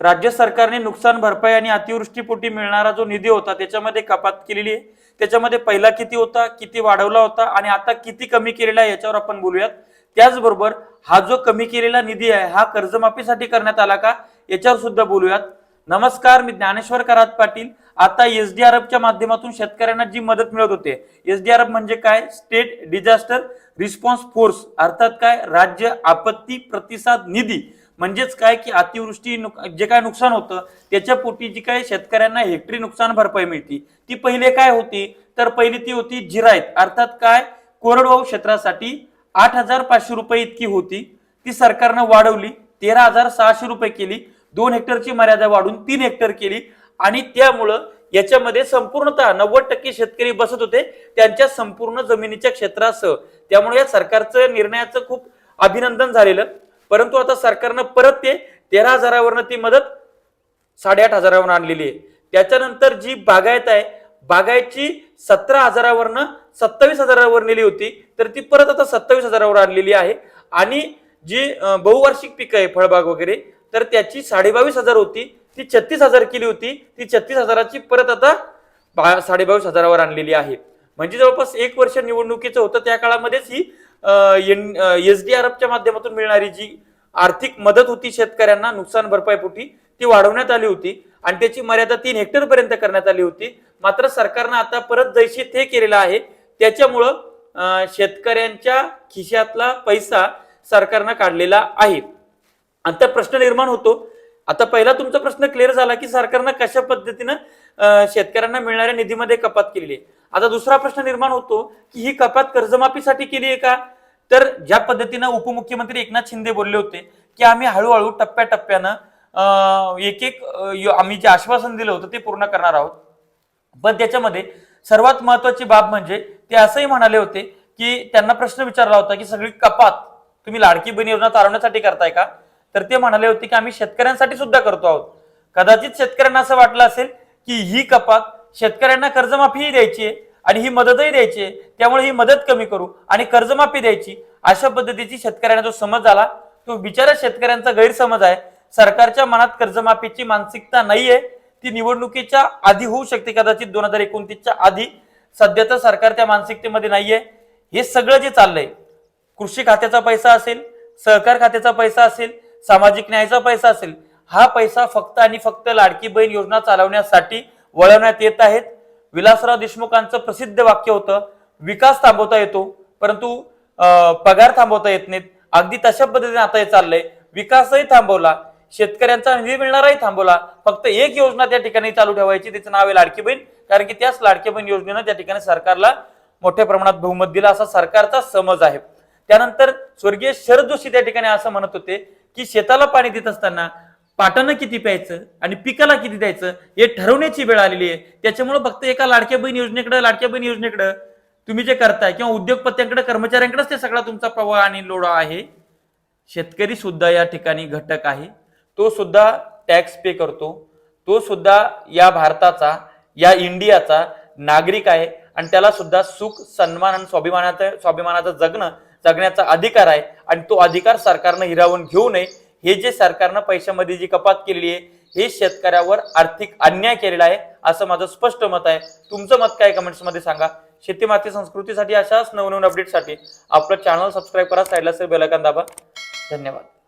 राज्य सरकारने नुकसान भरपाई आणि अतिवृष्टीपोटी मिळणारा जो निधी होता त्याच्यामध्ये कपात केलेली आहे. त्याच्यामध्ये पहिला किती होता किती वाढवला होता आणि आता किती कमी केलेला आहे याच्यावर आपण बोलूयात. त्याचबरोबर हा जो कमी केलेला निधी आहे हा कर्जमाफीसाठी करण्यात आला का याच्यावर सुद्धा बोलूयात. नमस्कार मी ज्ञानेश्वर करात पाटील. आता एस डी आरफच्या माध्यमातून शेतकऱ्यांना जी मदत मिळत होते एस डी आरफ म्हणजे काय? स्टेट डिझास्टर रिस्पॉन्स फोर्स अर्थात काय? राज्य आपत्ती प्रतिसाद निधी. म्हणजेच काय की अतिवृष्टी नुक- जे काय नुकसान होतं त्याच्या पोटी जी काय शेतकऱ्यांना हेक्टरी नुकसान भरपाई मिळती. ती पहिले काय होती? तर पहिली ती होती जिरायत. अर्थात काय? कोरडवाहू क्षेत्रासाठी आठ हजार पाचशे रुपये इतकी होती. ती सरकारनं वाढवली. तेरा हजार सहाशे रुपये केली. दोन हेक्टरची मर्यादा वाढून तीन हेक्टर केली. आणि त्यामुळं याच्यामध्ये संपूर्णतः नव्वद टक्के शेतकरी बसत होते. त्यांच्या संपूर्ण जमिनीच्या क्षेत्रासह. त्यामुळे या सरकारचं निर्णयाचं खूप अभिनंदन झालेलं. परंतु आता सरकारनं परत ते तेरा हजारावरनं ती मदत साडेआठ हजारावर आणलेली आहे. त्याच्यानंतर जी बागायत आहे बागायतची सतरा हजारावरनं सत्तावीस हजारावर नेली होती तर ती परत आता सत्तावीस हजारावर आणलेली आहे. आणि जी बहुवार्षिक पिकं आहे फळबाग वगैरे तर त्याची साडेबावीस हजार होती ती छत्तीस हजार केली होती ती छत्तीस हजाराची परत आता बा साडेबावीस हजारावर आणलेली आहे. म्हणजे जवळपास एक वर्ष निवडणुकीचं होतं त्या काळामध्येच ही एस डी आर एफच्या माध्यमातून मिळणारी जी आर्थिक मदत होती शेतकऱ्यांना नुकसान भरपाईपोटी ती वाढवण्यात आली होती आणि त्याची मर्यादा तीन हेक्टर पर्यंत करण्यात आली होती. मात्र सरकारनं आता परत जैसे ते केलेलं आहे. त्याच्यामुळं अं, शेतकऱ्यांच्या खिशातला पैसा सरकारनं काढलेला आहे. आता प्रश्न निर्माण होतो. आता पहिला तुमचा प्रश्न क्लिअर झाला की सरकारनं कशा पद्धतीनं शेतकऱ्यांना मिळणाऱ्या निधीमध्ये कपात केलेली आहे? आता दुसरा प्रश्न निर्माण होतो की ही कपात कर्जमाफीसाठी केली आहे का? तर ज्या पद्धतीनं उपमुख्यमंत्री एकनाथ शिंदे बोलले होते की आम्ही हळूहळू टप्प्याटप्प्यानं एक एक आम्ही जे आश्वासन दिलं होतं ते पूर्ण करणार आहोत. पण त्याच्यामध्ये सर्वात महत्वाची बाब म्हणजे ते असंही म्हणाले होते की त्यांना प्रश्न विचारला होता की सगळी कपात तुम्ही लाडकी बहीण योजना चालवण्यासाठी करताय का? तर ते म्हणाले होते की आम्ही शेतकऱ्यांसाठी सुद्धा करतो आहोत. कदाचित शेतकऱ्यांना असं वाटलं असेल की ही कपात शेतकऱ्यांना कर्जमाफीही द्यायची आहे आणि ही मदतही द्यायची आहे. त्यामुळे ही मदत कमी करू आणि कर्जमाफी द्यायची. अशा पद्धतीची शेतकऱ्यांना जो समज आला तो बिचारा शेतकऱ्यांचा गैरसमज आहे. सरकारच्या मनात कर्जमाफीची मानसिकता नाहीये. ती निवडणुकीच्या आधी होऊ शकते कदाचित दोन हजार एकोणतीसच्या आधी. सध्या तर सरकार त्या मानसिकतेमध्ये नाहीये. हे सगळं जे चाललंय कृषी खात्याचा पैसा असेल सहकार खात्याचा पैसा असेल सामाजिक न्यायाचा पैसा असेल हा पैसा फक्त आणि फक्त लाडकी बहीण योजना चालवण्यासाठी वळवण्यात येत आहेत. विलासराव देशमुखांचं प्रसिद्ध वाक्य होतं विकास थांबवता येतो परंतु अं, पगार थांबवता येत नाहीत. अगदी तशा पद्धतीने आता हे चाललंय. विकासही थांबवला शेतकऱ्यांचा निधी मिळणाराही थांबवला. फक्त एक योजना त्या ठिकाणी चालू ठेवायची तिचं नाव आहे लाडकी बहीण. कारण की त्याच लाडकी बहीण योजनेनं त्या ठिकाणी सरकारला मोठ्या प्रमाणात बहुमत दिला असा सरकारचा समज आहे. त्यानंतर स्वर्गीय शरद जोशी त्या ठिकाणी असं म्हणत होते की शेताला पाणी देत असताना पाटानं किती प्यायचं आणि पिकाला किती द्यायचं हे ठरवण्याची वेळ आलेली आहे. त्याच्यामुळे फक्त एका लाडक्या बहीण योजनेकडे लाडक्या बहीण योजनेकडे तुम्ही जे करताय किंवा उद्योगपत्यांकडे कर्मचाऱ्यांकडेच ते सगळा तुमचा प्रवाह आणि लोढा आहे. शेतकरी सुद्धा या ठिकाणी घटक आहे. तो सुद्धा टॅक्स पे करतो. तो सुद्धा या भारताचा या इंडियाचा नागरिक आहे आणि त्याला सुद्धा सुख सन्मान आणि स्वाभिमानाचं स्वाभिमानाचं जगणं जगण्याचा अधिकार आहे आणि तो अधिकार सरकारनं हिरावून घेऊ नये. हे जे सरकारनं पैशामध्ये जी कपात केलेली आहे हे शेतकऱ्यावर आर्थिक अन्याय केलेला आहे असं माझं स्पष्ट मत आहे. तुमचं मत काय कमेंट्समध्ये सांगा. शेती माती संस्कृतीसाठी अशाच नवनवीन अपडेटसाठी आपलं चॅनल सबस्क्राईब करा साईडला सर आयकॉन दाबा. धन्यवाद.